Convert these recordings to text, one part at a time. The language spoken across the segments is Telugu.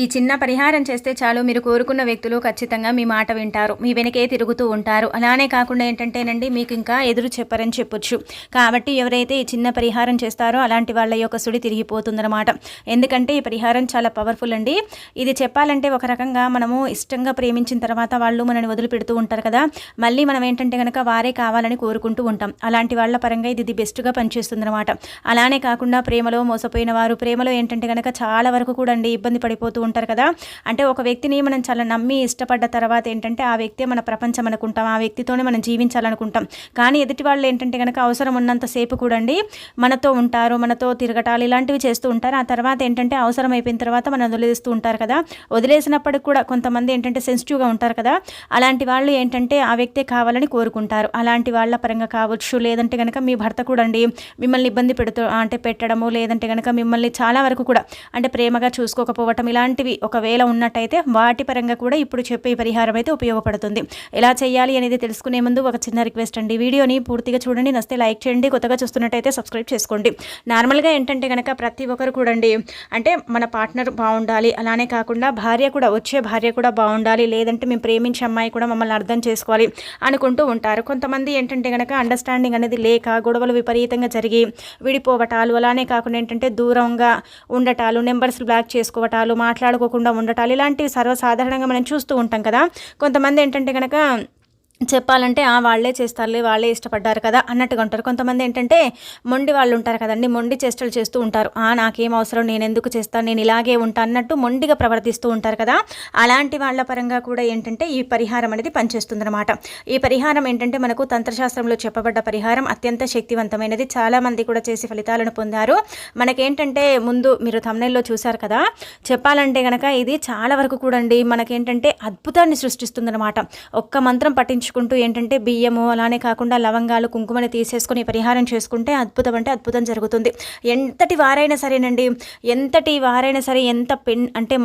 ఈ చిన్న పరిహారం చేస్తే చాలు మీరు కోరుకున్న వ్యక్తులు ఖచ్చితంగా మీ మాట వింటారు మీ వెనకే తిరుగుతూ ఉంటారు. అలానే కాకుండా ఏంటంటేనండి మీకు ఇంకా ఎదురు చెప్పరని చెప్పొచ్చు. కాబట్టి ఎవరైతే ఈ చిన్న పరిహారం చేస్తారో అలాంటి వాళ్ళ యొక్క సుడి తిరిగిపోతుందన్నమాట. ఎందుకంటే ఈ పరిహారం చాలా పవర్ఫుల్ అండి. ఇది చెప్పాలంటే ఒక రకంగా మనము ఇష్టంగా ప్రేమించిన తర్వాత వాళ్ళు మనని వదిలిపెడుతూ ఉంటారు కదా. మళ్ళీ మనం ఏంటంటే కనుక వారే కావాలని కోరుకుంటూ ఉంటాం. అలాంటి వాళ్ళ పరంగా ఇది బెస్ట్గా పనిచేస్తుందన్నమాట. అలానే కాకుండా ప్రేమలో మోసపోయిన వారు ప్రేమలో ఏంటంటే కనుక చాలా వరకు కూడా అండి ఇబ్బంది పడిపోతూ ఉంటారు కదా. అంటే ఒక వ్యక్తిని మనం చాలా నమ్మి ఇష్టపడ్డ తర్వాత ఏంటంటే ఆ వ్యక్తే మన ప్రపంచం అనుకుంటాం ఆ వ్యక్తితోనే మనం జీవించాలనుకుంటాం. కానీ ఎదుటి వాళ్ళు ఏంటంటే కనుక అవసరం ఉన్నంతసేపు కూడండి మనతో ఉంటారు మనతో తిరగటాలు ఇలాంటివి చేస్తూ ఉంటారు. ఆ తర్వాత ఏంటంటే అవసరం అయిపోయిన తర్వాత మనం వదిలేస్తూ ఉంటారు కదా. వదిలేసినప్పటికి కూడా కొంతమంది ఏంటంటే సెన్సిటివ్గా ఉంటారు కదా. అలాంటి వాళ్ళు ఏంటంటే ఆ వ్యక్తే కావాలని కోరుకుంటారు. అలాంటి వాళ్ళ పరంగా కావచ్చు లేదంటే కనుక మీ భర్త కూడా అండి మిమ్మల్ని ఇబ్బంది పెడుతూ అంటే పెట్టడము లేదంటే కనుక మిమ్మల్ని చాలా వరకు కూడా అంటే ప్రేమగా చూసుకోకపోవటం అలాంటివి ఒకవేళ ఉన్నట్టయితే వాటి పరంగా కూడా ఇప్పుడు చెప్పే పరిహారం అయితే ఉపయోగపడుతుంది. ఎలా చేయాలి అనేది తెలుసుకునే ముందు ఒక చిన్న రిక్వెస్ట్ అండి. వీడియోని పూర్తిగా చూడండి. నస్తే లైక్ చేయండి. కొత్తగా చూస్తున్నట్టయితే సబ్స్క్రైబ్ చేసుకోండి. నార్మల్గా ఏంటంటే కనుక ప్రతి ఒక్కరు కూడండి. అంటే మన పార్ట్నర్ బాగుండాలి. అలానే కాకుండా భార్య కూడా వచ్చే భార్య కూడా బాగుండాలి. లేదంటే మేము ప్రేమించే అమ్మాయి కూడా మమ్మల్ని అర్థం చేసుకోవాలి అనుకుంటూ ఉంటారు. కొంతమంది ఏంటంటే కనుక అండర్స్టాండింగ్ అనేది లేక గొడవలు విపరీతంగా జరిగి విడిపోవటాలు అలానే కాకుండా ఏంటంటే దూరంగా ఉండటాలు నెంబర్స్ బ్లాక్ చేసుకోవటాలు మాట్లాడుకోకుండా ఉండటాలు. ఇలాంటివి సర్వసాధారణంగా మనం చూస్తూ ఉంటాం కదా. కొంతమంది ఏంటంటే కనుక చెప్పాలంటే ఆ వాళ్ళే చేస్తారులే వాళ్ళే ఇష్టపడ్డారు కదా అన్నట్టుగా ఉంటారు. కొంతమంది ఏంటంటే మొండి వాళ్ళు ఉంటారు కదండి మొండి చేష్టలు చేస్తూ ఉంటారు. ఆ నాకేం అవసరం నేను ఎందుకు చేస్తాను నేను ఇలాగే ఉంటా అన్నట్టు మొండిగా ప్రవర్తిస్తూ ఉంటారు కదా. అలాంటి వాళ్ళ పరంగా కూడా ఏంటంటే ఈ పరిహారం అనేది పనిచేస్తుంది అనమాట ఈ పరిహారం ఏంటంటే మనకు తంత్రశాస్త్రంలో చెప్పబడ్డ పరిహారం అత్యంత శక్తివంతమైనది. చాలామంది కూడా చేసి ఫలితాలను పొందారు. మనకేంటంటే ముందు మీరు తమిళలో చూశారు కదా. చెప్పాలంటే కనుక ఇది చాలా వరకు కూడా అండి మనకేంటంటే అద్భుతాన్ని సృష్టిస్తుంది అనమాట ఒక్క మంత్రం పఠించు ఉంచుకుంటూ ఏంటంటే బియ్యము అలానే కాకుండా లవంగాలు కుంకుమని తీసేసుకొని పరిహారం చేసుకుంటే అద్భుతం అంటే అద్భుతం జరుగుతుంది. ఎంతటి వారైనా సరేనండి ఎంతటి వారైనా సరే ఎంత పెన్ అంటే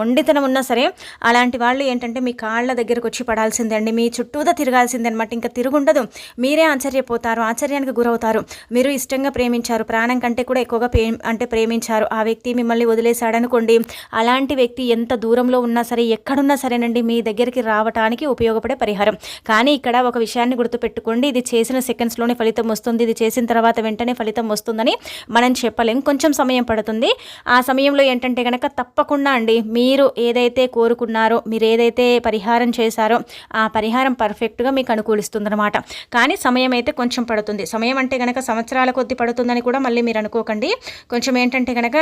మొండితనం ఉన్నా సరే అలాంటి వాళ్ళు ఏంటంటే మీ కాళ్ళ దగ్గరకు వచ్చి పడాల్సిందే అండి. మీ చుట్టూదా తిరగాల్సిందే అనమాట ఇంకా తిరుగుండదు. మీరే ఆశ్చర్యపోతారు ఆశ్చర్యానికి గురవుతారు. మీరు ఇష్టంగా ప్రేమించారు ప్రాణం కంటే కూడా ఎక్కువగా ప్రే అంటే ప్రేమించారు. ఆ వ్యక్తి మిమ్మల్ని వదిలేశాడనుకోండి అలాంటి వ్యక్తి ఎంత దూరంలో ఉన్నా సరే ఎక్కడున్నా సరేనండి మీ దగ్గరికి రావటానికి ఉపయోగపడే పరిహారం. కానీ ఇక్కడ ఒక విషయాన్ని గుర్తుపెట్టుకోండి. ఇది చేసిన సెకండ్స్లోనే ఫలితం వస్తుంది. ఇది చేసిన తర్వాత వెంటనే ఫలితం వస్తుందని మనం చెప్పలేం. కొంచెం సమయం పడుతుంది. ఆ సమయంలో ఏంటంటే కనుక తప్పకుండా అండి మీరు ఏదైతే కోరుకున్నారో మీరు ఏదైతే పరిహారం చేశారో ఆ పరిహారం పర్ఫెక్ట్గా మీకు అనుకూలిస్తుందన్నమాట. కానీ సమయం అయితే కొంచెం పడుతుంది. సమయం అంటే కనుక సంవత్సరాల కొద్ది పడుతుందని కూడా మళ్ళీ మీరు అనుకోకండి. కొంచెం ఏంటంటే కనుక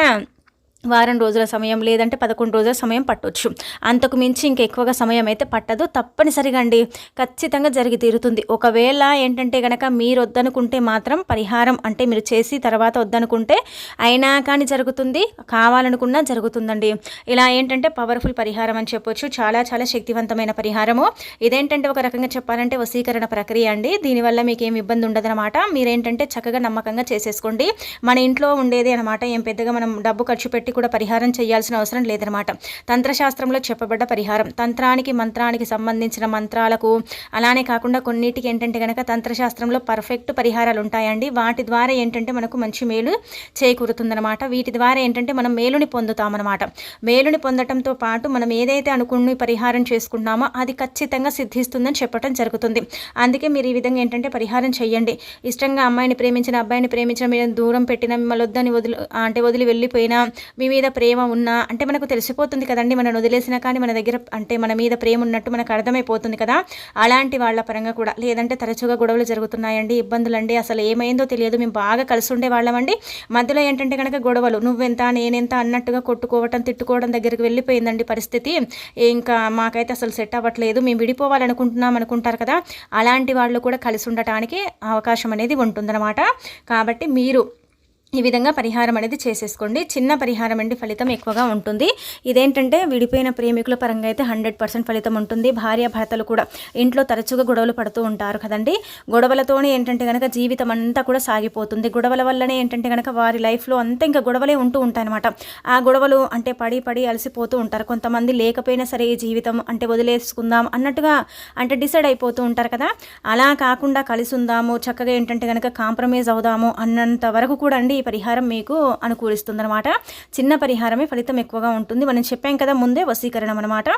వారం రోజుల సమయం లేదంటే పదకొండు రోజుల సమయం పట్టవచ్చు అంతకు మించి ఇంకెక్కువగా సమయం అయితే పట్టదు. తప్పనిసరిగా అండి ఖచ్చితంగా జరిగి తీరుతుంది. ఒకవేళ ఏంటంటే కనుక మీరు వద్దనుకుంటే మాత్రం పరిహారం అంటే మీరు చేసి తర్వాత వద్దనుకుంటే అయినా కానీ జరుగుతుంది కావాలనుకున్నా జరుగుతుందండి. ఇలా ఏంటంటే పవర్ఫుల్ పరిహారం అని చెప్పొచ్చు. చాలా చాలా శక్తివంతమైన పరిహారము. ఇదేంటంటే ఒక రకంగా చెప్పాలంటే వసీకరణ ప్రక్రియ అండి. దీనివల్ల మీకు ఏమి ఇబ్బంది ఉండదనమాట మీరేంటంటే చక్కగా నమ్మకంగా చేసేసుకోండి. మన ఇంట్లో ఉండేది అనమాట ఏం పెద్దగా మనం డబ్బు ఖర్చు పెట్టి కూడా పరిహారం చేయాల్సిన అవసరం లేదనమాట తంత్రశాస్త్రంలో చెప్పబడ్డ పరిహారం. తంత్రానికి మంత్రానికి సంబంధించిన మంత్రాలకు అలానే కాకుండా కొన్నిటికి ఏంటంటే కనుక తంత్రశాస్త్రంలో పర్ఫెక్ట్ పరిహారాలు ఉంటాయండి. వాటి ద్వారా ఏంటంటే మనకు మంచి మేలు చేకూరుతుందనమాట వీటి ద్వారా ఏంటంటే మనం మేలుని పొందుతామన్నమాట. మేలుని పొందటంతో పాటు మనం ఏదైతే అనుకుని పరిహారం చేసుకుంటున్నామో అది ఖచ్చితంగా సిద్ధిస్తుందని చెప్పడం జరుగుతుంది. అందుకే మీరు ఈ విధంగా ఏంటంటే పరిహారం చేయండి. ఇష్టంగా అమ్మాయిని ప్రేమించిన అబ్బాయిని ప్రేమించిన మీరు దూరం పెట్టిన మిమ్మల్ని వద్దని వదిలి అంటే వదిలి వెళ్ళిపోయినా మీ మీద ప్రేమ ఉన్నా అంటే మనకు తెలిసిపోతుంది కదండి మనం వదిలేసినా కానీ మన దగ్గర అంటే మన మీద ప్రేమ ఉన్నట్టు మనకు అర్థమైపోతుంది కదా. అలాంటి వాళ్ళ పరంగా కూడా లేదంటే తరచుగా గొడవలు జరుగుతున్నాయండి ఇబ్బందులు అండి అసలు ఏమైందో తెలియదు. మేము బాగా కలిసి ఉండే వాళ్ళమండి మధ్యలో ఏంటంటే కనుక గొడవలు నువ్వెంత నేనెంత అన్నట్టుగా కొట్టుకోవటం తిట్టుకోవడం దగ్గరికి వెళ్ళిపోయిందండి పరిస్థితి. ఇంకా మాకైతే అసలు సెట్ అవ్వట్లేదు. మేము విడిపోవాలనుకుంటున్నాం అనుకుంటారు కదా. అలాంటి వాళ్ళు కూడా కలిసి ఉండటానికి అవకాశం అనేది ఉంటుందన్నమాట. కాబట్టి మీరు ఈ విధంగా పరిహారం అనేది చేసేసుకోండి. చిన్న పరిహారం అండి ఫలితం ఎక్కువగా ఉంటుంది. ఇదేంటంటే విడిపోయిన ప్రేమికుల పరంగా అయితే హండ్రెడ్ పర్సెంట్ ఫలితం ఉంటుంది. భార్య భర్తలు కూడా ఇంట్లో తరచుగా గొడవలు పడుతూ ఉంటారు కదండి. గొడవలతోనే ఏంటంటే కనుక జీవితం అంతా కూడా సాగిపోతుంది. గొడవల వల్లనే ఏంటంటే కనుక వారి లైఫ్లో అంతా ఇంకా గొడవలే ఉంటూ ఉంటాయన్నమాట. ఆ గొడవలు అంటే పడి పడి అలసిపోతూ ఉంటారు. కొంతమంది లేకపోయినా సరే ఈ జీవితం అంటే వదిలేసుకుందాం అన్నట్టుగా అంటే డిసైడ్ అయిపోతూ ఉంటారు కదా. అలా కాకుండా కలిసి ఉందాము చక్కగా ఏంటంటే కనుక కాంప్రమైజ్ అవుదాము అన్నంత వరకు కూడా అండి పరిహారం మీకు అనుకూలిస్తుందనమాట చిన్న పరిహారమే ఫలితం ఎక్కువగా ఉంటుంది. మనం చెప్పాం కదా ముందే వశీకరణం అనమాట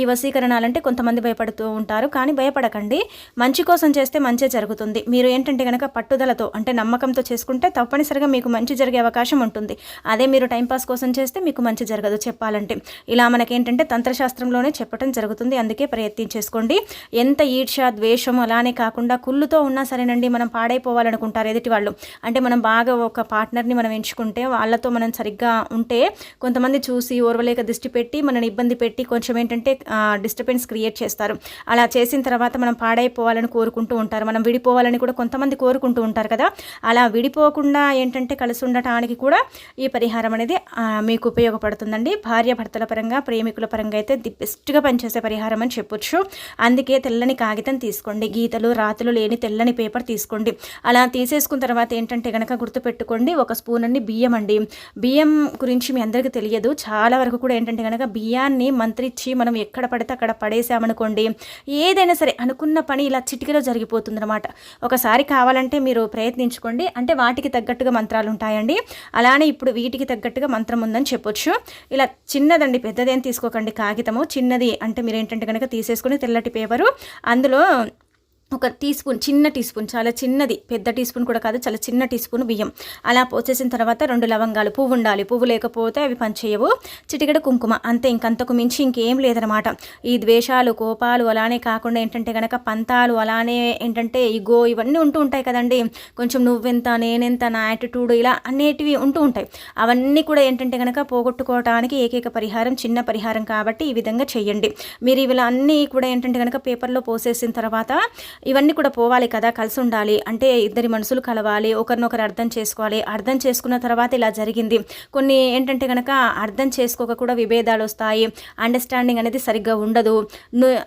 ఈ వశీకరణాలంటే కొంతమంది భయపడుతూ ఉంటారు. కానీ భయపడకండి. మంచి కోసం చేస్తే మంచి జరుగుతుంది. మీరు ఏంటంటే కనుక పట్టుదలతో అంటే నమ్మకంతో చేసుకుంటే తప్పనిసరిగా మీకు మంచి జరిగే అవకాశం ఉంటుంది. అదే మీరు టైంపాస్ కోసం చేస్తే మీకు మంచి జరగదు చెప్పాలంటే. ఇలా మనకేంటంటే తంత్రశాస్త్రంలోనే చెప్పడం జరుగుతుంది. అందుకే ప్రయత్నం చేసుకోండి. ఎంత ఈర్ష ద్వేషం అలానే కాకుండా కుళ్ళుతో ఉన్నా సరేనండి మనం పాడైపోవాలనుకుంటారు ఎదుటి వాళ్ళు అంటే మనం బాగా ఒక పాట పార్ట్నర్ని మనం ఎంచుకుంటే వాళ్ళతో మనం సరిగ్గా ఉంటే కొంతమంది చూసి ఓర్వలేక దృష్టి పెట్టి మనని ఇబ్బంది పెట్టి కొంచెం ఏంటంటే డిస్టర్బెన్స్ క్రియేట్ చేస్తారు. అలా చేసిన తర్వాత మనం పాడైపోవాలని కోరుకుంటూ ఉంటారు. మనం విడిపోవాలని కూడా కొంతమంది కోరుకుంటూ ఉంటారు కదా. అలా విడిపోకుండా ఏంటంటే కలిసి ఉండటానికి కూడా ఈ పరిహారం అనేది మీకు ఉపయోగపడుతుందండి. భార్య భర్తల పరంగా ప్రేమికుల పరంగా అయితే ది బెస్ట్గా పనిచేసే పరిహారం అని చెప్పొచ్చు. అందుకే తెల్లని కాగితం తీసుకోండి. గీతలు రాతలు లేని తెల్లని పేపర్ తీసుకోండి. అలా తీసేసుకున్న తర్వాత ఏంటంటే కనుక గుర్తుపెట్టుకోండి ఒక స్పూన్ అండి బియ్యం అండి. బియ్యం గురించి మీ అందరికీ తెలియదు. చాలా వరకు కూడా ఏంటంటే కనుక బియ్యాన్ని మంత్రిచ్చి మనం ఎక్కడ పడితే అక్కడ పడేసామనుకోండి ఏదైనా సరే అనుకున్న పని ఇలా చిటికలో జరిగిపోతుందన్నమాట. ఒకసారి కావాలంటే మీరు ప్రయత్నించుకోండి. అంటే వాటికి తగ్గట్టుగా మంత్రాలు ఉంటాయండి. అలానే ఇప్పుడు వీటికి తగ్గట్టుగా మంత్రం ఉందని చెప్పొచ్చు. ఇలా చిన్నదండి పెద్దదేం తీసుకోకండి కాగితము. చిన్నది అంటే మీరు ఏంటంటే కనుక తీసేసుకుని తెల్లటి పేపరు. అందులో ఒక టీ స్పూన్ చిన్న టీ స్పూన్ చాలా చిన్నది పెద్ద టీ స్పూన్ కూడా కాదు చాలా చిన్న టీ స్పూన్ బియ్యం. అలా పోసేసిన తర్వాత రెండు లవంగాలు పువ్వు ఉండాలి. పువ్వు లేకపోతే అవి పనిచేయవు. చిటికెడ కుంకుమ అంతే ఇంకంతకు మించి ఇంకేం లేదనమాట ఈ ద్వేషాలు కోపాలు అలానే కాకుండా ఏంటంటే కనుక పంతాలు అలానే ఏంటంటే ఇగో ఇవన్నీ ఉంటూ ఉంటాయి కదండి. కొంచెం నువ్వెంత నేనెంత నా యాటిట్యూడ్ ఇలా అనేటివి ఉంటూ ఉంటాయి. అవన్నీ కూడా ఏంటంటే కనుక పోగొట్టుకోవడానికి ఏకైక పరిహారం చిన్న పరిహారం కాబట్టి ఈ విధంగా చేయండి. మీరు ఇవి అన్నీ కూడా ఏంటంటే కనుక పేపర్లో పోసేసిన తర్వాత ఇవన్నీ కూడా పోవాలి కదా కలిసి ఉండాలి అంటే ఇద్దరి మనసులు కలవాలి ఒకరినొకరు అర్థం చేసుకోవాలి. అర్థం చేసుకున్న తర్వాత ఇలా జరిగింది. కొన్ని ఏంటంటే కనుక అర్థం చేసుకోక కూడా విభేదాలు వస్తాయి. అండర్స్టాండింగ్ అనేది సరిగ్గా ఉండదు.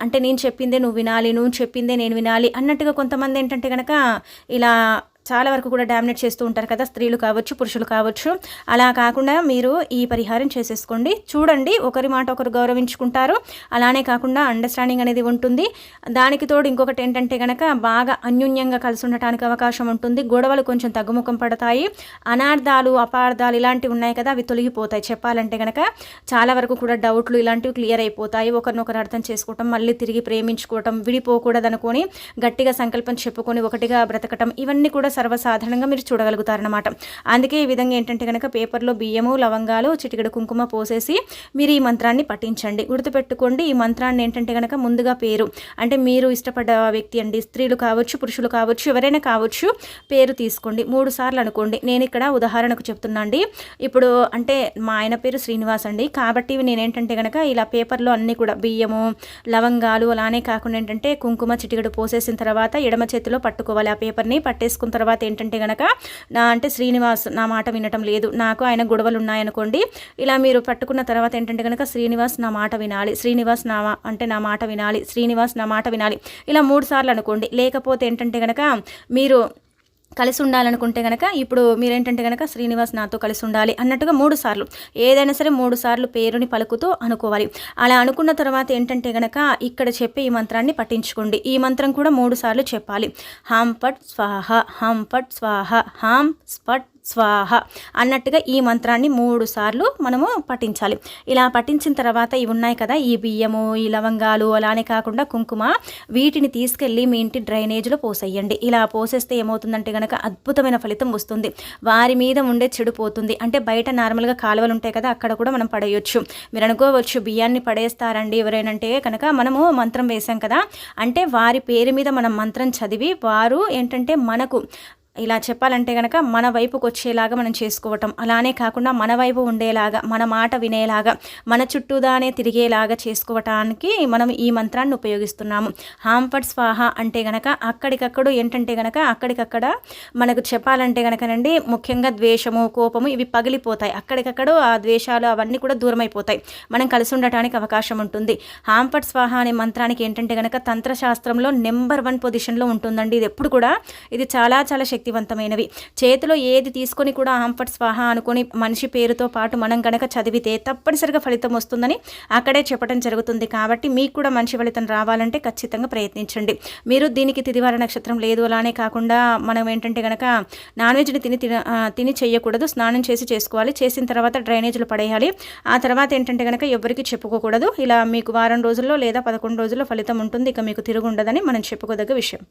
అంటే నేను చెప్పిందే నువ్వు వినాలి నువ్వు చెప్పిందే నేను వినాలి అన్నట్టుగా కొంతమంది ఏంటంటే కనుక ఇలా చాలా వరకు కూడా డామినేట్ చేస్తూ ఉంటారు కదా స్త్రీలు కావచ్చు పురుషులు కావచ్చు. అలా కాకుండా మీరు ఈ పరిహారం చేసేసుకోండి. చూడండి ఒకరి మాట ఒకరు గౌరవించుకుంటారు. అలానే కాకుండా అండర్స్టాండింగ్ అనేది ఉంటుంది. దానికి తోడు ఇంకొకటి ఏంటంటే కనుక బాగా అన్యూన్యంగా కలిసి ఉండటానికి అవకాశం ఉంటుంది. గొడవలు కొంచెం తగ్గుముఖం పడతాయి. అనార్థాలు అపార్థాలు ఇలాంటివి ఉన్నాయి కదా అవి తొలగిపోతాయి. చెప్పాలంటే కనుక చాలా వరకు కూడా డౌట్లు ఇలాంటివి క్లియర్ అయిపోతాయి. ఒకరినొకరు అర్థం చేసుకోవటం మళ్ళీ తిరిగి ప్రేమించుకోవటం విడిపోకూడదనుకొని గట్టిగా సంకల్పం చెప్పుకొని ఒకటిగా బ్రతకటం ఇవన్నీ కూడా సర్వసాధారణంగా మీరు చూడగలుగుతారనమాట అందుకే ఈ విధంగా ఏంటంటే కనుక పేపర్లో బియ్యము లవంగాలు చిటికెడు కుంకుమ పోసేసి మీరు ఈ మంత్రాన్ని పఠించండి. గుర్తుపెట్టుకోండి ఈ మంత్రాన్ని ఏంటంటే కనుక ముందుగా పేరు. అంటే మీరు ఇష్టపడ్డ వ్యక్తి అండి స్త్రీలు కావచ్చు పురుషులు కావచ్చు ఎవరైనా కావచ్చు పేరు తీసుకోండి. మూడు సార్లు అనుకోండి. నేను ఇక్కడ ఉదాహరణకు చెప్తున్నాండి. ఇప్పుడు అంటే మా ఆయన పేరు శ్రీనివాస్ అండి. కాబట్టి నేనేంటంటే కనుక ఇలా పేపర్లో అన్నీ కూడా బియ్యము లవంగాలు అలానే కాకుండా ఏంటంటే కుంకుమ చిటికెడు పోసేసిన తర్వాత ఎడమ చేతిలో పట్టుకోవాలి. ఆ పేపర్ని పట్టేసుకున్న తర్వాత తర్వాత ఏంటంటే కనుక నా అంటే శ్రీనివాస్ నా మాట వినటం లేదు నాకు ఆయన గొడవలు ఉన్నాయనుకోండి ఇలా మీరు పట్టుకున్న తర్వాత ఏంటంటే కనుక శ్రీనివాస్ నా మాట వినాలి శ్రీనివాస్ నా అంటే నా మాట వినాలి శ్రీనివాస్ నా మాట వినాలి ఇలా మూడు సార్లు అనుకోండి లేకపోతే ఏంటంటే కనుక మీరు కలిసి ఉండాలనుకుంటే కనుక ఇప్పుడు మీరేంటంటే కనుక శ్రీనివాస్ నాతో కలిసి ఉండాలి అన్నట్టుగా మూడు సార్లు ఏదైనా సరే మూడు సార్లు పేరుని పలుకుతూ అనుకోవాలి. అలా అనుకున్న తర్వాత ఏంటంటే కనుక ఇక్కడ చెప్పే ఈ మంత్రాన్ని పట్టించుకోండి ఈ మంత్రం కూడా మూడు సార్లు చెప్పాలి. హాం పట్ స్వాహ హాం పట్ స్వాహ హాం స్పట్ స్వాహ అన్నట్టుగా ఈ మంత్రాన్ని మూడు సార్లు మనము పఠించాలి. ఇలా పఠించిన తర్వాత ఇవి ఉన్నాయి కదా ఈ బియ్యము ఈ లవంగాలు అలానే కాకుండా కుంకుమ వీటిని తీసుకెళ్ళి మీ ఇంటి డ్రైనేజ్లో పోసేయండి. ఇలా పోసేస్తే ఏమవుతుందంటే కనుక అద్భుతమైన ఫలితం వస్తుంది. వారి మీద ఉండే చెడు పోతుంది. అంటే బయట నార్మల్గా కాలువలు ఉంటాయి కదా అక్కడ కూడా మనం పడేయొచ్చు. మీరు అనుకోవచ్చు బియ్యాన్ని పడేస్తారండి ఎవరైనంటే కనుక మనము మంత్రం వేసాం కదా అంటే వారి పేరు మీద మనం మంత్రం చదివి వారు ఏంటంటే మనకు ఇలా చెప్పాలంటే కనుక మన వైపుకు వచ్చేలాగా మనం చేసుకోవటం. అలానే కాకుండా మన వైపు ఉండేలాగా మన మాట వినేలాగా మన చుట్టూదానే తిరిగేలాగా చేసుకోవటానికి మనం ఈ మంత్రాన్ని ఉపయోగిస్తున్నాము. హాంఫర్డ్ స్వాహ అంటే గనక అక్కడికక్కడ ఏంటంటే గనక అక్కడికక్కడ మనకు చెప్పాలంటే గనకనండి ముఖ్యంగా ద్వేషము కోపము ఇవి పగిలిపోతాయి. అక్కడికక్కడ ఆ ద్వేషాలు అవన్నీ కూడా దూరం అయిపోతాయి మనం కలిసి ఉండటానికి అవకాశం ఉంటుంది. హాంఫర్డ్ స్వాహ అనే మంత్రానికి ఏంటంటే గనక తంత్రశాస్త్రంలో నెంబర్ వన్ పొజిషన్లో ఉంటుందండి. ఇది ఎప్పుడు కూడా ఇది చాలా చాలా శక్తి శక్తివంతమైనవి. చేతిలో ఏది తీసుకొని కూడా ఆంఫట్ స్వాహ అనుకొని మనిషి పేరుతో పాటు మనం గనక చదివితే తప్పనిసరిగా ఫలితం వస్తుందని అక్కడే చెప్పడం జరుగుతుంది. కాబట్టి మీకు కూడా మంచి ఫలితం రావాలంటే ఖచ్చితంగా ప్రయత్నించండి. మీరు దీనికి తిదివార నక్షత్రం లేదు. అలానే కాకుండా మనం ఏంటంటే కనుక నాన్ వెజ్ని తిని తిన తిని చేయకూడదు. స్నానం చేసి చేసుకోవాలి. చేసిన తర్వాత డ్రైనేజీలు పడేయాలి. ఆ తర్వాత ఏంటంటే కనుక ఎవరికి చెప్పుకోకూడదు. ఇలా మీకు వారం రోజుల్లో లేదా పదకొండు రోజుల్లో ఫలితం ఉంటుంది. ఇక మీకు తిరుగుండదని మనం చెప్పుకోదగ్గ విషయం.